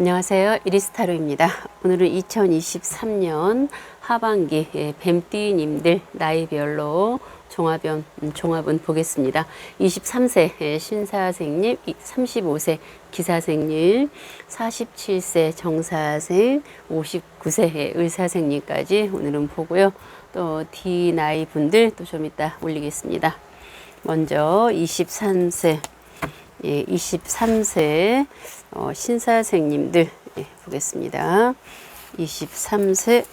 안녕하세요. 이리스타로입니다. 오늘은 2023년 하반기 예, 뱀띠님들 나이별로 종합연, 음, 종합은 보겠습니다. 23세 예, 신사생님, 35세 기사생님, 47세 정사생, 59세 예, 의사생님까지 오늘은 보고요. 또 D 나이 분들 또 좀 이따 올리겠습니다. 먼저 23세 예, 23세 어, 신사생님들 예, 보겠습니다. 23세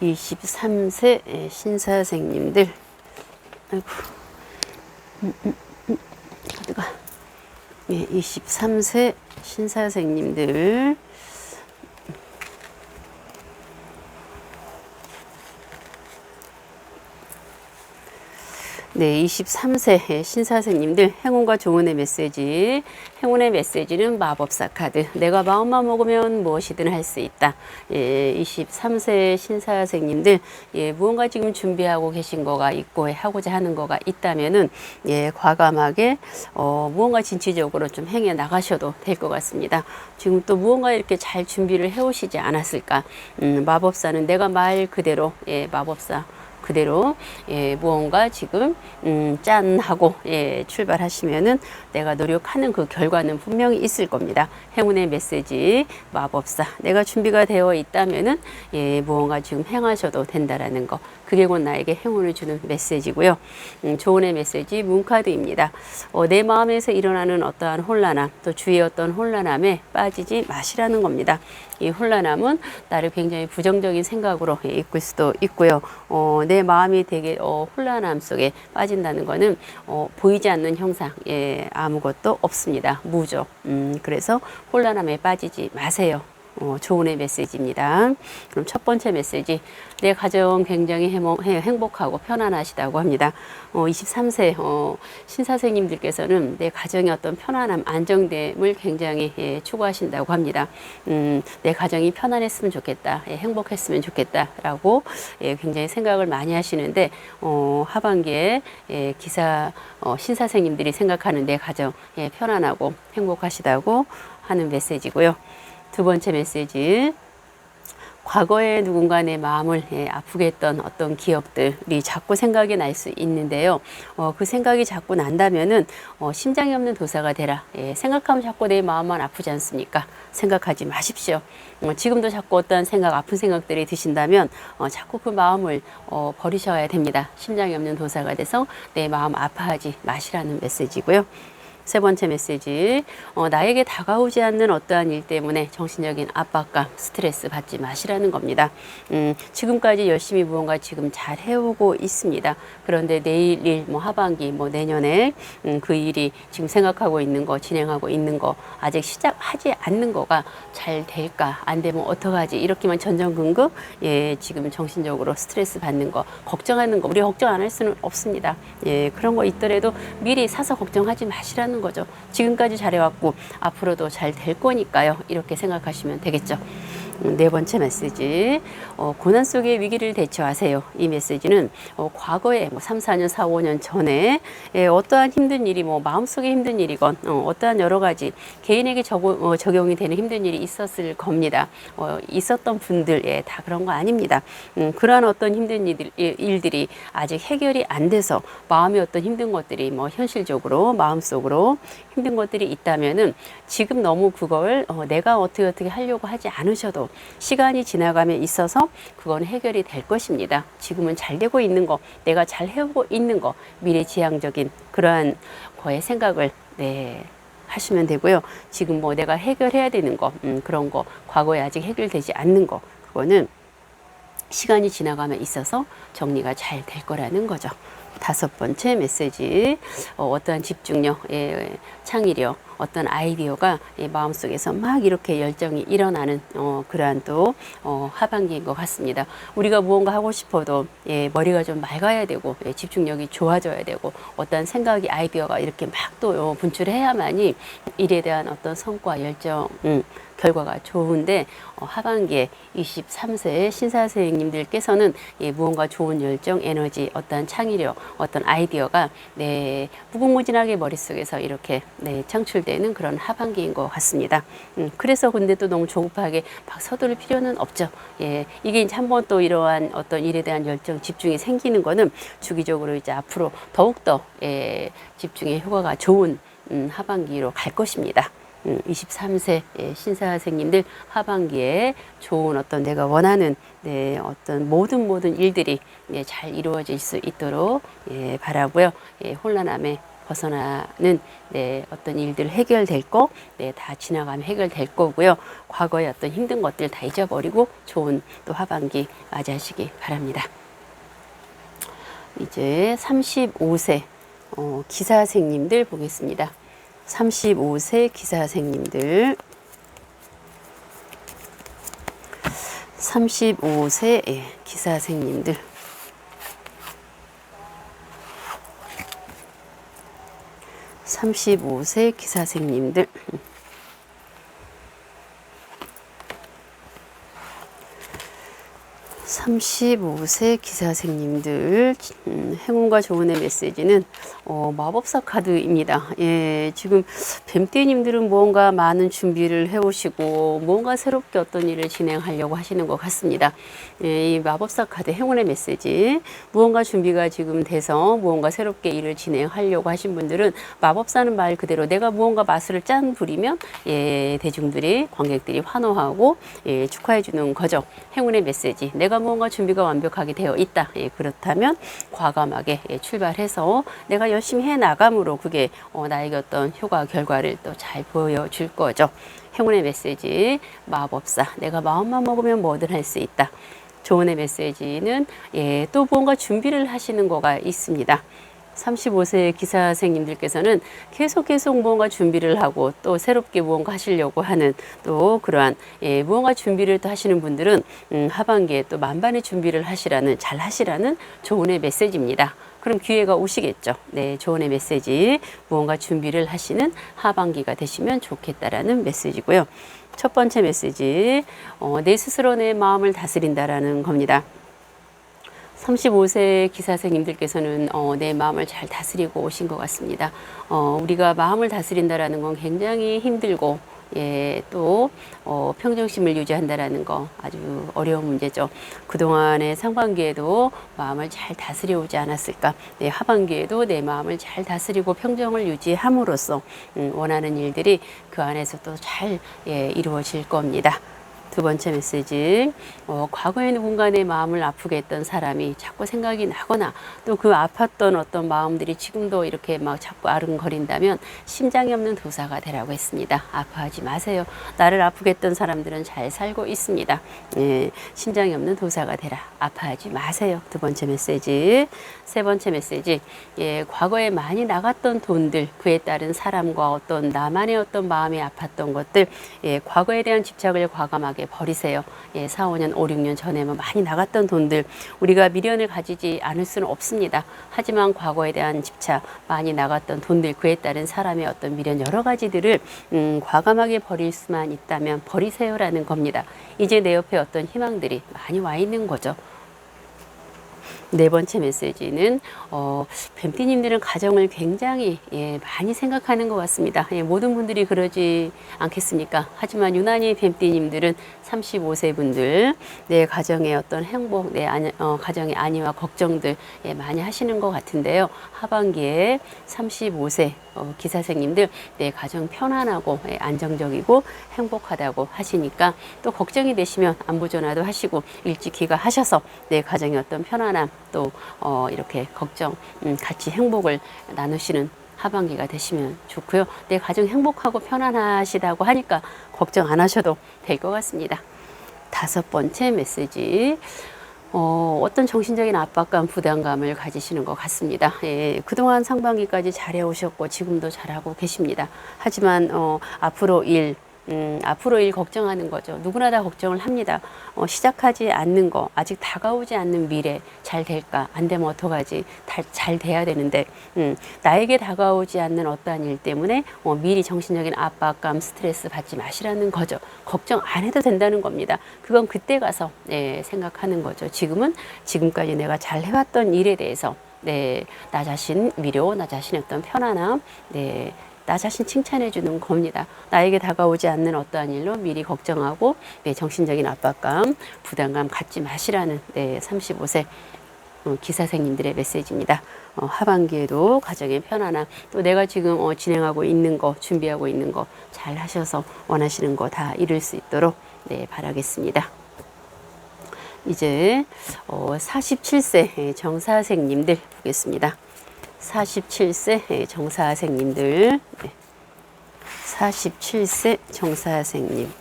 (23세) 예, 신사생님들 아이고 음, 음, 음. 어디가 예, (23세) 신사생님들 네, 23세 신사생님들 행운과 조언의 메시지. 행운의 메시지는 마법사 카드. 내가 마음만 먹으면 무엇이든 할 수 있다. 예, 23세 신사생님들 예, 무언가 지금 준비하고 계신 거가 있고 하고자 하는 거가 있다면은 예, 과감하게 어, 무언가 진취적으로 좀 행해 나가셔도 될 것 같습니다. 지금 또 무언가 이렇게 잘 준비를 해 오시지 않았을까? 음, 마법사는 내가 말 그대로 예, 마법사 그대로 예, 무언가 지금 음, 짠 하고 예, 출발하시면은 내가 노력하는 그 결과는 분명히 있을 겁니다. 행운의 메시지 마법사 내가 준비가 되어 있다면은 예, 무언가 지금 행하셔도 된다라는 거 그게 곧 나에게 행운을 주는 메시지고요. 음, 조언의 메시지 문카드입니다. 어, 내 마음에서 일어나는 어떠한 혼란함 또 주위의 어떤 혼란함에 빠지지 마시라는 겁니다. 이 혼란함은 나를 굉장히 부정적인 생각으로 예, 이끌 수도 있고요. 어, 내 마음이 되게 어, 혼란함 속에 빠진다는 것은 어, 보이지 않는 형상, 예, 아무것도 없습니다. 무죠. 음, 그래서 혼란함에 빠지지 마세요. 어, 조언의 메시지입니다. 그럼 첫 번째 메시지. 내 가정 굉장히 행복하고 편안하시다고 합니다. 어, 23세 어, 신사생님들께서는 내 가정의 어떤 편안함, 안정됨을 굉장히 예, 추구하신다고 합니다. 음, 내 가정이 편안했으면 좋겠다, 예, 행복했으면 좋겠다라고 예, 굉장히 생각을 많이 하시는데 어, 하반기에 예, 기사 어, 신사생님들이 생각하는 내 가정 예, 편안하고 행복하시다고 하는 메시지고요. 두 번째 메시지. 과거에 누군가 내 마음을 예, 아프게 했던 어떤 기억들이 자꾸 생각이 날 수 있는데요. 어, 그 생각이 자꾸 난다면은 어, 심장이 없는 도사가 되라. 예, 생각하면 자꾸 내 마음만 아프지 않습니까? 생각하지 마십시오. 어, 지금도 자꾸 어떤 생각, 아픈 생각들이 드신다면 어, 자꾸 그 마음을 어, 버리셔야 됩니다. 심장이 없는 도사가 돼서 내 마음 아파하지 마시라는 메시지고요. 세 번째 메시지. 어, 나에게 다가오지 않는 어떠한 일 때문에 정신적인 압박감, 스트레스 받지 마시라는 겁니다. 음, 지금까지 열심히 무언가 지금 잘 해오고 있습니다. 그런데 내일 일, 뭐 하반기, 뭐 내년에 음, 그 일이 지금 생각하고 있는 거, 진행하고 있는 거, 아직 시작하지 않는 거가 잘 될까? 안 되면 어떡하지? 이렇게만 전전긍긍, 예, 지금 정신적으로 스트레스 받는 거, 걱정하는 거, 우리 걱정 안 할 수는 없습니다. 예, 그런 거 있더라도 미리 사서 걱정하지 마시라는 하는 거죠. 지금까지 잘해왔고 앞으로도 잘 될 거니까요. 이렇게 생각하시면 되겠죠. 음, 네 번째 메시지. 어, 고난 속의 위기를 대처하세요. 이 메시지는 어, 과거에 뭐 3, 4년, 4, 5년 전에 예, 어떠한 힘든 일이 뭐 마음속에 힘든 일이건 어, 떠한 여러 가지 개인에게 적용, 어, 적용이 되는 힘든 일이 있었을 겁니다. 어, 있었던 분들 예, 다 그런 거 아닙니다. 음, 그러한 어떤 힘든 일들, 일들이 아직 해결이 안 돼서 마음의 어떤 힘든 것들이 뭐 현실적으로 마음속으로 힘든 것들이 있다면은 지금 너무 그걸 어, 내가 어떻게 어떻게 하려고 하지 않으셔도 시간이 지나가면 있어서 그건 해결이 될 것입니다. 지금은 잘 되고 있는 거, 내가 잘 해오고 있는 거, 미래지향적인 그러한 거에 생각을 네. 하시면 되고요. 지금 뭐 내가 해결해야 되는 거, 음, 그런 거, 과거에 아직 해결되지 않는 거, 그거는 시간이 지나가면 있어서 정리가 잘 될 거라는 거죠. 다섯 번째 메시지 어, 어떠한 집중력, 예, 창의력, 어떤 아이디어가 예, 마음속에서 막 이렇게 열정이 일어나는 어, 그러한 또 어, 하반기인 것 같습니다. 우리가 무언가 하고 싶어도 예, 머리가 좀 맑아야 되고 예, 집중력이 좋아져야 되고 어떤 생각이 아이디어가 이렇게 막 또 분출해야만이 일에 대한 어떤 성과 열정 음, 결과가 좋은데 어, 하반기에 23세 신사생님들께서는 예, 무언가 좋은 열정, 에너지, 어떤 창의력, 어떤 아이디어가 네, 무궁무진하게 머릿속에서 이렇게 네, 창출되는 그런 하반기인 것 같습니다. 음, 그래서 근데 또 너무 조급하게 막 서두를 필요는 없죠. 예, 이게 이제 한번 또 이러한 어떤 일에 대한 열정, 집중이 생기는 거는 주기적으로 이제 앞으로 더욱더 예, 집중의 효과가 좋은 음, 하반기로 갈 것입니다. 음, 23세 예, 신사생님들 하반기에 좋은 어떤 내가 원하는 네, 어떤 모든 모든 일들이 예, 잘 이루어질 수 있도록 예, 바라고요. 예, 혼란함에 벗어나는 네, 어떤 일들 해결될 거, 네, 다 지나가면 해결될 거고요. 과거의 어떤 힘든 것들 다 잊어버리고 좋은 또 하반기 맞이하시기 바랍니다. 이제 35세 어, 기사생님들 보겠습니다. 35세 기사생님들. 35세 예, 기사생님들. 삼십오 세 기사생님들 삼십오 세 기사생님들 음, 행운과 조언의 메시지는 어, 마법사 카드입니다. 예, 지금 뱀띠님들은 무언가 많은 준비를 해오시고 무언가 새롭게 어떤 일을 진행하려고 하시는 것 같습니다. 예, 이 마법사 카드 행운의 메시지 무언가 준비가 지금 돼서 무언가 새롭게 일을 진행하려고 하신 분들은 마법사는 말 그대로 내가 무언가 마술을 짠 부리면 예, 대중들이 관객들이 환호하고 예, 축하해 주는 거죠. 행운의 메시지 내가 무 언가 준비가 완벽하게 되어 있다. 예, 그렇다면 과감하게 예, 출발해서 내가 열심히 해 나감으로 그게 어, 나에게 어떤 효과 결과를 또 잘 보여줄 거죠. 행운의 메시지 마법사 내가 마음만 먹으면 뭐든 할 수 있다. 조언의 메시지는 예, 또 뭔가 준비를 하시는 거가 있습니다. 35세 기사생님들께서는 계속 계속 무언가 준비를 하고 또 새롭게 무언가 하시려고 하는 또 그러한 예, 무언가 준비를 또 하시는 분들은 음, 하반기에 또 만반의 준비를 하시라는 잘 하시라는 조언의 메시지입니다. 그럼 기회가 오시겠죠. 네, 조언의 메시지 무언가 준비를 하시는 하반기가 되시면 좋겠다라는 메시지고요. 첫 번째 메시지 어, 내 스스로 내 마음을 다스린다라는 겁니다. 35세 기사생님들께서는 어, 내 마음을 잘 다스리고 오신 것 같습니다. 어, 우리가 마음을 다스린다라는 건 굉장히 힘들고 예, 또 어, 평정심을 유지한다라는 거 아주 어려운 문제죠. 그동안의 상반기에도 마음을 잘 다스려 오지 않았을까? 네, 하반기에도 내 마음을 잘 다스리고 평정을 유지함으로써 음, 원하는 일들이 그 안에서 또 잘 예, 이루어질 겁니다. 두 번째 메시지. 어, 과거에 누군가 내 마음을 아프게 했던 사람이 자꾸 생각이 나거나 또 그 아팠던 어떤 마음들이 지금도 이렇게 막 자꾸 아른거린다면 심장이 없는 도사가 되라고 했습니다. 아파하지 마세요. 나를 아프게 했던 사람들은 잘 살고 있습니다. 예, 심장이 없는 도사가 되라. 아파하지 마세요. 두 번째 메시지. 세 번째 메시지. 예, 과거에 많이 나갔던 돈들, 그에 따른 사람과 어떤 나만의 어떤 마음이 아팠던 것들, 예, 과거에 대한 집착을 과감하게 버리세요. 예, 4, 5년, 5, 6년 전에 뭐 많이 나갔던 돈들 우리가 미련을 가지지 않을 수는 없습니다. 하지만 과거에 대한 집착, 많이 나갔던 돈들 그에 따른 사람의 어떤 미련 여러 가지들을 음, 과감하게 버릴 수만 있다면 버리세요라는 겁니다. 이제 내 옆에 어떤 희망들이 많이 와 있는 거죠. 네 번째 메시지는 어, 뱀띠님들은 가정을 굉장히 예, 많이 생각하는 것 같습니다. 예, 모든 분들이 그러지 않겠습니까? 하지만 유난히 뱀띠님들은 35세 분들 내 가정의 어떤 행복, 내 아니, 어, 가정의 안위와 걱정들 예, 많이 하시는 것 같은데요. 하반기에 35세 어, 기사생님들 내 가정 편안하고 예, 안정적이고 행복하다고 하시니까 또 걱정이 되시면 안부 전화도 하시고 일찍 귀가하셔서 내 가정의 어떤 편안함 또 어, 이렇게 걱정 음, 같이 행복을 나누시는 하반기가 되시면 좋고요. 내 가정 행복하고 편안하시다고 하니까 걱정 안 하셔도 될 것 같습니다. 다섯 번째 메시지. 어, 어떤 정신적인 압박감, 부담감을 가지시는 것 같습니다. 예, 그동안 상반기까지 잘해오셨고 지금도 잘하고 계십니다. 하지만 어, 앞으로 일, 음, 앞으로 일 걱정하는 거죠. 누구나 다 걱정을 합니다. 어, 시작하지 않는 거, 아직 다가오지 않는 미래 잘 될까? 안 되면 어떡하지? 다, 잘 돼야 되는데 음, 나에게 다가오지 않는 어떠한 일 때문에 어, 미리 정신적인 압박감, 스트레스 받지 마시라는 거죠. 걱정 안 해도 된다는 겁니다. 그건 그때 가서 예, 생각하는 거죠. 지금은 지금까지 내가 잘 해왔던 일에 대해서 네, 나 자신 위로, 나 자신의 어떤 편안함, 네, 나 자신 칭찬해 주는 겁니다. 나에게 다가오지 않는 어떠한 일로 미리 걱정하고 네, 정신적인 압박감, 부담감 갖지 마시라는 네, 35세 어, 기사생님들의 메시지입니다. 어, 하반기에도 가정의 편안함, 또 내가 지금 어, 진행하고 있는 거, 준비하고 있는 거 잘 하셔서 원하시는 거 다 이룰 수 있도록 네, 바라겠습니다. 이제 어, 47세 정사생님들 보겠습니다. 47세 정사생님들 네. 47세 정사생님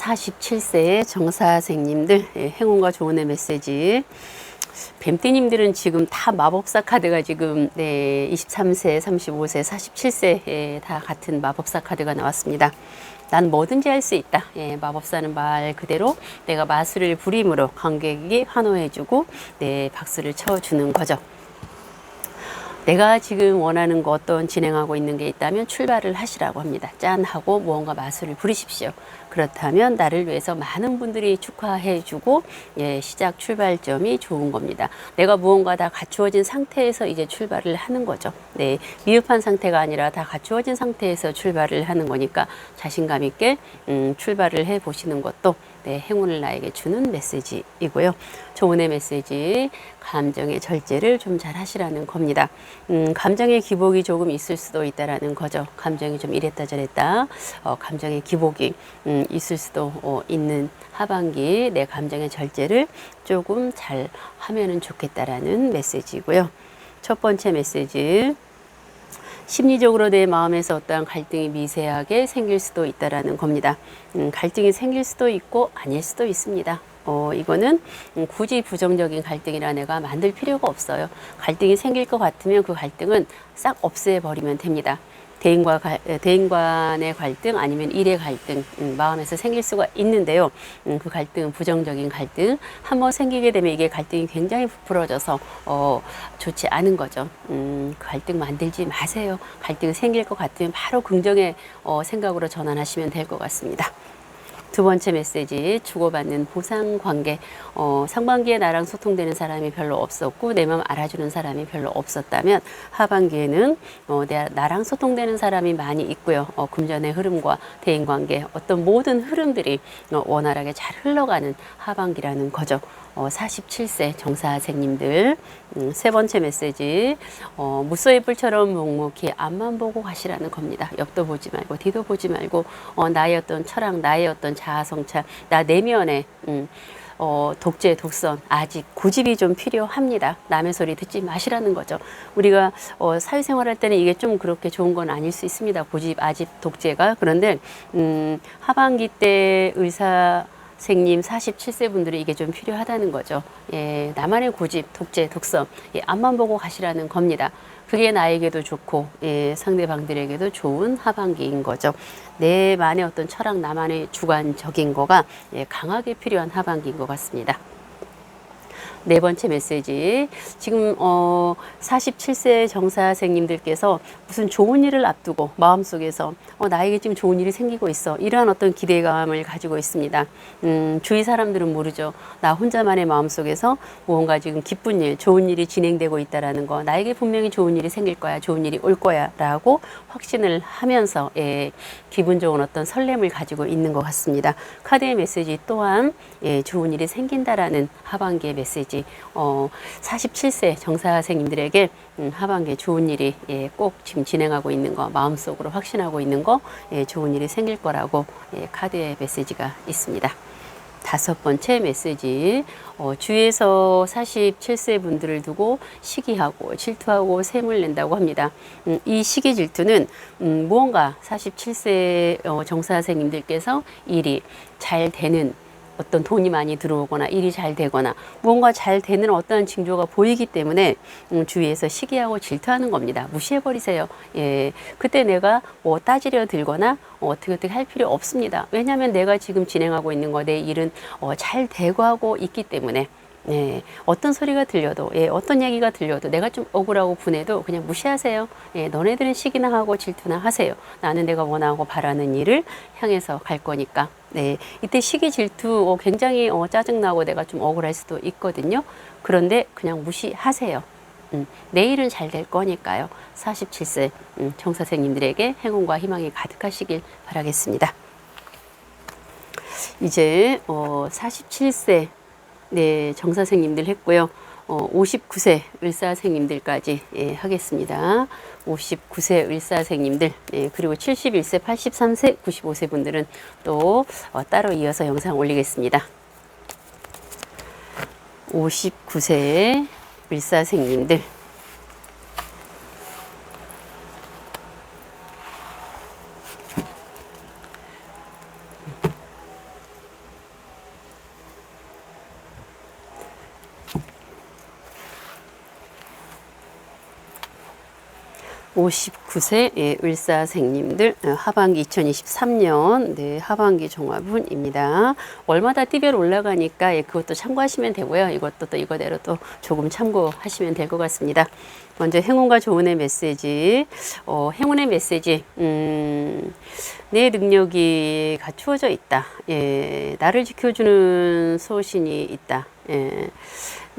사십칠 세의 정사생님들 예, 행운과 조언의 메시지 뱀띠님들은 지금 다 마법사 카드가 지금 네, 23세, 35세, 47세 다 같은 마법사 카드가 나왔습니다. 난 뭐든지 할 수 있다. 예, 마법사는 말 그대로 내가 마술을 부림으로 관객이 환호해주고 네, 박수를 쳐주는 거죠. 내가 지금 원하는 거 어떤 진행하고 있는 게 있다면 출발을 하시라고 합니다. 짠 하고 무언가 마술을 부리십시오. 그렇다면 나를 위해서 많은 분들이 축하해 주고 예, 시작 출발점이 좋은 겁니다. 내가 무언가 다 갖추어진 상태에서 이제 출발을 하는 거죠. 네, 미흡한 상태가 아니라 다 갖추어진 상태에서 출발을 하는 거니까 자신감 있게 음, 출발을 해 보시는 것도 네, 행운을 나에게 주는 메시지이고요. 조은의 메시지, 감정의 절제를 좀 잘 하시라는 겁니다. 음, 감정의 기복이 조금 있을 수도 있다라는 거죠. 감정이 좀 이랬다 저랬다. 어, 감정의 기복이 음, 있을 수도 어, 있는 하반기 내 감정의 절제를 조금 잘 하면은 좋겠다라는 메시지고요. 첫 번째 메시지. 심리적으로 내 마음에서 어떠한 갈등이 미세하게 생길 수도 있다라는 겁니다. 음, 갈등이 생길 수도 있고 아닐 수도 있습니다. 어, 이거는 음, 굳이 부정적인 갈등이라 내가 만들 필요가 없어요. 갈등이 생길 것 같으면 그 갈등은 싹 없애버리면 됩니다. 대인과 가, 대인 간의 갈등 아니면 일의 갈등 음, 마음에서 생길 수가 있는데요. 음, 그 갈등은 부정적인 갈등 한번 생기게 되면 이게 갈등이 굉장히 부풀어져서 어, 좋지 않은 거죠. 음, 그 갈등 만들지 마세요. 갈등 생길 것 같으면 바로 긍정의 어, 생각으로 전환하시면 될 것 같습니다. 두 번째 메시지 주고받는 보상 관계. 어, 상반기에 나랑 소통되는 사람이 별로 없었고 내 마음 알아주는 사람이 별로 없었다면 하반기에는 어, 내, 나랑 소통되는 사람이 많이 있고요. 어, 금전의 흐름과 대인 관계 어떤 모든 흐름들이 어, 원활하게 잘 흘러가는 하반기라는 거죠 어, 47세 정사생님들 음, 세 번째 메시지 어, 무소의 뿔처럼 묵묵히 앞만 보고 가시라는 겁니다. 옆도 보지 말고 뒤도 보지 말고 어, 나의 어떤 철학, 나의 어떤 자아성찰, 나 내면에 음, 어, 독재, 독선 아직 고집이 좀 필요합니다. 남의 소리 듣지 마시라는 거죠. 우리가 어, 사회생활할 때는 이게 좀 그렇게 좋은 건 아닐 수 있습니다. 고집, 아집, 독재가 그런데 음, 하반기 때 의사 생님 47세 분들이 이게 좀 필요하다는 거죠. 예, 나만의 고집, 독재, 독성, 예, 앞만 보고 가시라는 겁니다. 그게 나에게도 좋고, 예, 상대방들에게도 좋은 하반기인 거죠. 내만의 어떤 철학, 나만의 주관적인 거가 예, 강하게 필요한 하반기인 것 같습니다. 네 번째 메시지. 지금 어 47세 정사생님들께서 무슨 좋은 일을 앞두고 마음속에서 어 나에게 지금 좋은 일이 생기고 있어. 이러한 어떤 기대감을 가지고 있습니다. 음, 주위 사람들은 모르죠. 나 혼자만의 마음속에서 무언가 지금 기쁜 일, 좋은 일이 진행되고 있다라는 거. 나에게 분명히 좋은 일이 생길 거야. 좋은 일이 올 거야라고 확신을 하면서 예, 기분 좋은 어떤 설렘을 가지고 있는 것 같습니다. 카드의 메시지 또한 예, 좋은 일이 생긴다라는 하반기의 메시지. 어, 47세 정사생님들에게 음, 하반기에 좋은 일이 예, 꼭 지금 진행하고 있는 거 마음속으로 확신하고 있는 거 예, 좋은 일이 생길 거라고 예, 카드의 메시지가 있습니다. 다섯 번째 메시지. 어, 주위에서 47세 분들을 두고 시기하고 질투하고 샘을 낸다고 합니다. 음, 이 시기 질투는 음, 무언가 47세 어, 정사생님들께서 일이 잘 되는 어떤 돈이 많이 들어오거나 일이 잘 되거나 무언가 잘 되는 어떠한 징조가 보이기 때문에 음, 주위에서 시기하고 질투하는 겁니다. 무시해 버리세요. 예, 그때 내가 뭐 따지려 들거나 어, 어떻게 어떻게 할 필요 없습니다. 왜냐하면 내가 지금 진행하고 있는 거 내 일은 어, 잘 되고 하고 있기 때문에. 예, 어떤 소리가 들려도, 예, 어떤 얘기가 들려도 내가 좀 억울하고 분해도 그냥 무시하세요. 예, 너네들은 시기나 하고 질투나 하세요. 나는 내가 원하고 바라는 일을 향해서 갈 거니까. 네, 이때 시기 질투 어, 굉장히 어, 짜증나고 내가 좀 억울할 수도 있거든요. 그런데 그냥 무시하세요. 음, 내일은 잘 될 거니까요. 47세 음, 정사생님들에게 행운과 희망이 가득하시길 바라겠습니다. 이제 어, 47세 네, 정사생님들 했고요. 어, 59세 을사생님들까지 예, 하겠습니다. 59세 을사생님들 예, 그리고 71세, 83세, 95세 분들은 또 어, 따로 이어서 영상 올리겠습니다. 59세 을사생님들 59세 예, 을사생님들 어, 하반기 2023년 네, 하반기 종합운입니다. 월마다 띠별 올라가니까 예, 그것도 참고하시면 되고요. 이것도 또 이거대로 또 조금 참고하시면 될 것 같습니다. 먼저 행운과 조운의 메시지, 어, 행운의 메시지, 음, 내 능력이 갖추어져 있다. 예, 나를 지켜주는 소신이 있다. 예.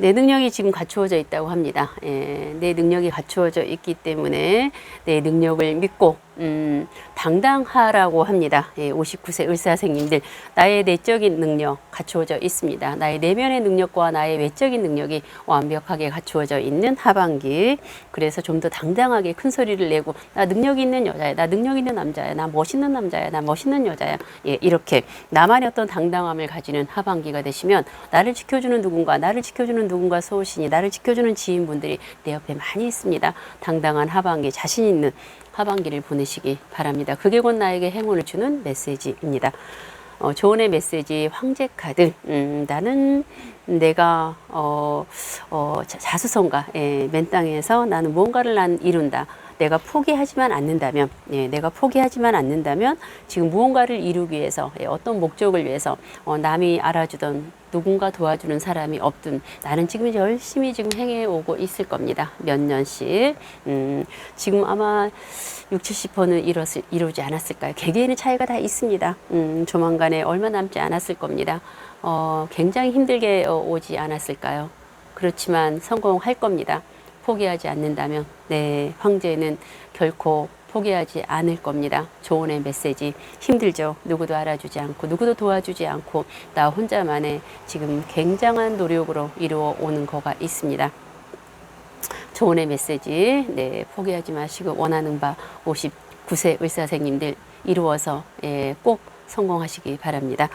내 능력이 지금 갖추어져 있다고 합니다. 예, 내 능력이 갖추어져 있기 때문에 내 능력을 믿고 음, 당당하라고 합니다. 예, 59세 을사생님들 나의 내적인 능력 갖추어져 있습니다. 나의 내면의 능력과 나의 외적인 능력이 완벽하게 갖추어져 있는 하반기. 그래서 좀 더 당당하게 큰 소리를 내고 나 능력 있는 여자야, 나 능력 있는 남자야, 나 멋있는 남자야, 나 멋있는 여자야. 예, 이렇게 나만의 어떤 당당함을 가지는 하반기가 되시면 나를 지켜주는 누군가, 나를 지켜주는 누군가 소신이 나를 지켜주는 지인분들이 내 옆에 많이 있습니다. 당당한 하반기, 자신 있는 하반기를 보내시기 바랍니다. 그게 곧 나에게 행운을 주는 메시지입니다. 어, 조언의 메시지 황제 카드. 음, 나는 내가 어, 어, 자수성가 예, 맨 땅에서 나는 무언가를 난 이룬다. 내가 포기하지만 않는다면, 예, 내가 포기하지만 않는다면 지금 무언가를 이루기 위해서 예, 어떤 목적을 위해서 어, 남이 알아주던 누군가 도와주는 사람이 없든 나는 지금 열심히 지금 행해 오고 있을 겁니다. 몇 년씩. 음, 지금 아마 60, 70%는 이뤘을, 이루지 않았을까요? 개개인의 차이가 다 있습니다. 음, 조만간에 얼마 남지 않았을 겁니다. 어, 굉장히 힘들게 어, 오지 않았을까요? 그렇지만 성공할 겁니다. 포기하지 않는다면 네 황제는 결코 포기하지 않을 겁니다. 조언의 메시지 힘들죠. 누구도 알아주지 않고 누구도 도와주지 않고 나 혼자만의 지금 굉장한 노력으로 이루어 오는 거가 있습니다. 조언의 메시지 네 포기하지 마시고 원하는 바 59세 의사생님들 이루어서 예, 꼭 성공하시기 바랍니다.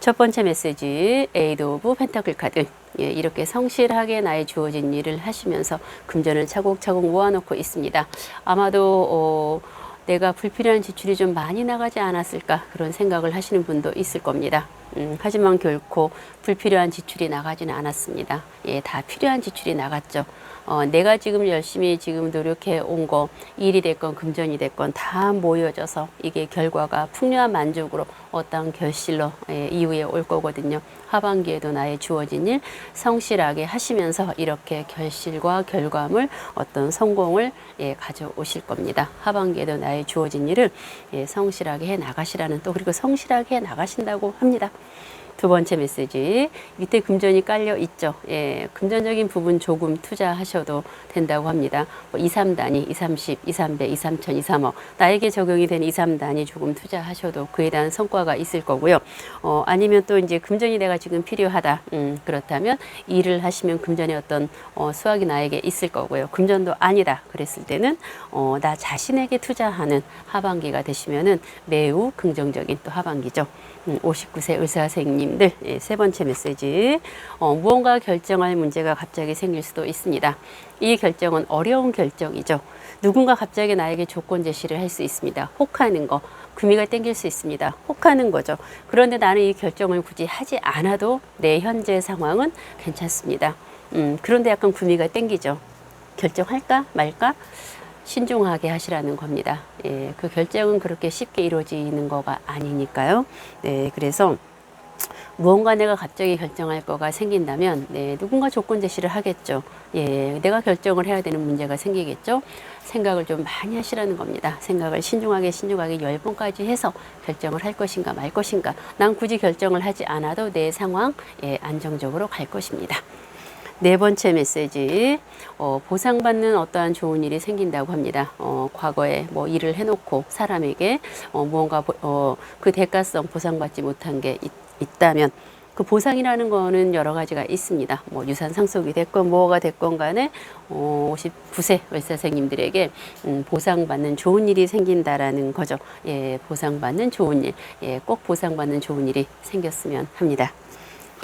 첫 번째 메시지 에이드 오브 펜타클 카드 예, 이렇게 성실하게 나의 주어진 일을 하시면서 금전을 차곡차곡 모아놓고 있습니다. 아마도 어, 내가 불필요한 지출이 좀 많이 나가지 않았을까 그런 생각을 하시는 분도 있을 겁니다. 음, 하지만 결코 불필요한 지출이 나가지는 않았습니다. 예, 다 필요한 지출이 나갔죠. 어, 내가 지금 열심히 지금 노력해 온 거, 일이 됐건 금전이 됐건 다 모여져서 이게 결과가 풍요한 만족으로 어떤 결실로 예, 이후에 올 거거든요. 하반기에도 나의 주어진 일 성실하게 하시면서 이렇게 결실과 결과물 어떤 성공을 예, 가져오실 겁니다. 하반기에도 나의 주어진 일을 예, 성실하게 해 나가시라는 또 그리고 성실하게 해 나가신다고 합니다. 두 번째 메시지 밑에 금전이 깔려 있죠. 예, 금전적인 부분 조금 투자하셔도 된다고 합니다. 뭐 2, 3단위, 2, 30, 2, 300, 2, 3천, 2, 3억 나에게 적용이 된 2, 3단위 조금 투자하셔도 그에 대한 성과가 있을 거고요. 어, 아니면 또 이제 금전이 내가 지금 필요하다. 음, 그렇다면 일을 하시면 금전의 어떤 어, 수확이 나에게 있을 거고요. 금전도 아니다. 그랬을 때는 어, 나 자신에게 투자하는 하반기가 되시면은 매우 긍정적인 또 하반기죠. 음, 59세 의사 선생님들 예, 세 번째 메시지 어, 무언가 결정할 문제가 갑자기 생길 수도 있습니다. 이 결정은 어려운 결정이죠. 누군가 갑자기 나에게 조건 제시를 할 수 있습니다. 혹하는 거 구미가 땡길 수 있습니다. 혹하는 거죠. 그런데 나는 이 결정을 굳이 하지 않아도 내 현재 상황은 괜찮습니다. 음, 그런데 약간 구미가 땡기죠. 결정할까 말까 신중하게 하시라는 겁니다. 예, 그 결정은 그렇게 쉽게 이루어지는 거가 아니니까요. 네, 그래서 무언가 내가 갑자기 결정할 거가 생긴다면 네, 누군가 조건 제시를 하겠죠. 예, 내가 결정을 해야 되는 문제가 생기겠죠. 생각을 좀 많이 하시라는 겁니다. 생각을 신중하게 신중하게 열 번까지 해서 결정을 할 것인가 말 것인가. 난 굳이 결정을 하지 않아도 내 상황 예, 안정적으로 갈 것입니다. 네 번째 메시지 어, 보상받는 어떠한 좋은 일이 생긴다고 합니다. 어, 과거에 뭐 일을 해놓고 사람에게 어, 무언가 보- 어, 그 대가성 보상받지 못한 게 있, 있다면 그 보상이라는 거는 여러 가지가 있습니다. 뭐 유산 상속이 됐건 뭐가 됐건 간에 어, 59세 월사생님들에게 음, 보상받는 좋은 일이 생긴다라는 거죠. 예, 보상받는 좋은 일, 예, 꼭 보상받는 좋은 일이 생겼으면 합니다.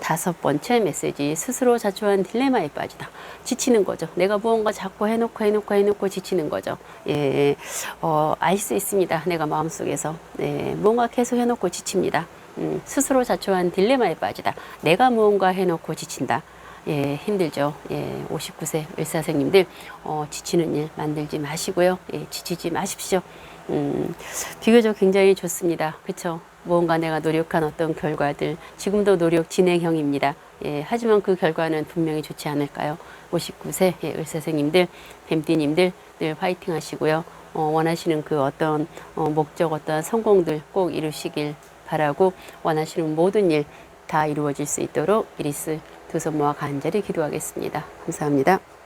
다섯 번째 메시지 스스로 자초한 딜레마에 빠지다 지치는 거죠 내가 무언가 자꾸 해놓고 해놓고 해놓고 지치는 거죠 예, 어, 알 수 있습니다 내가 마음속에서 네, 무언가 계속 해놓고 지칩니다 음, 스스로 자초한 딜레마에 빠지다 내가 무언가 해놓고 지친다 예, 힘들죠. 예, 59세 의사생님들 어, 지치는 일 만들지 마시고요. 예, 지치지 마십시오. 음, 비교적 굉장히 좋습니다. 그렇죠? 무언가 내가 노력한 어떤 결과들 지금도 노력 진행형입니다. 예, 하지만 그 결과는 분명히 좋지 않을까요? 59세 예, 의사생님들, 뱀띠님들 늘 화이팅 하시고요. 어, 원하시는 그 어떤 어, 목적, 어떤 성공들 꼭 이루시길 바라고 원하시는 모든 일 다 이루어질 수 있도록 이리스 두 손 모아 간절히 기도하겠습니다. 감사합니다.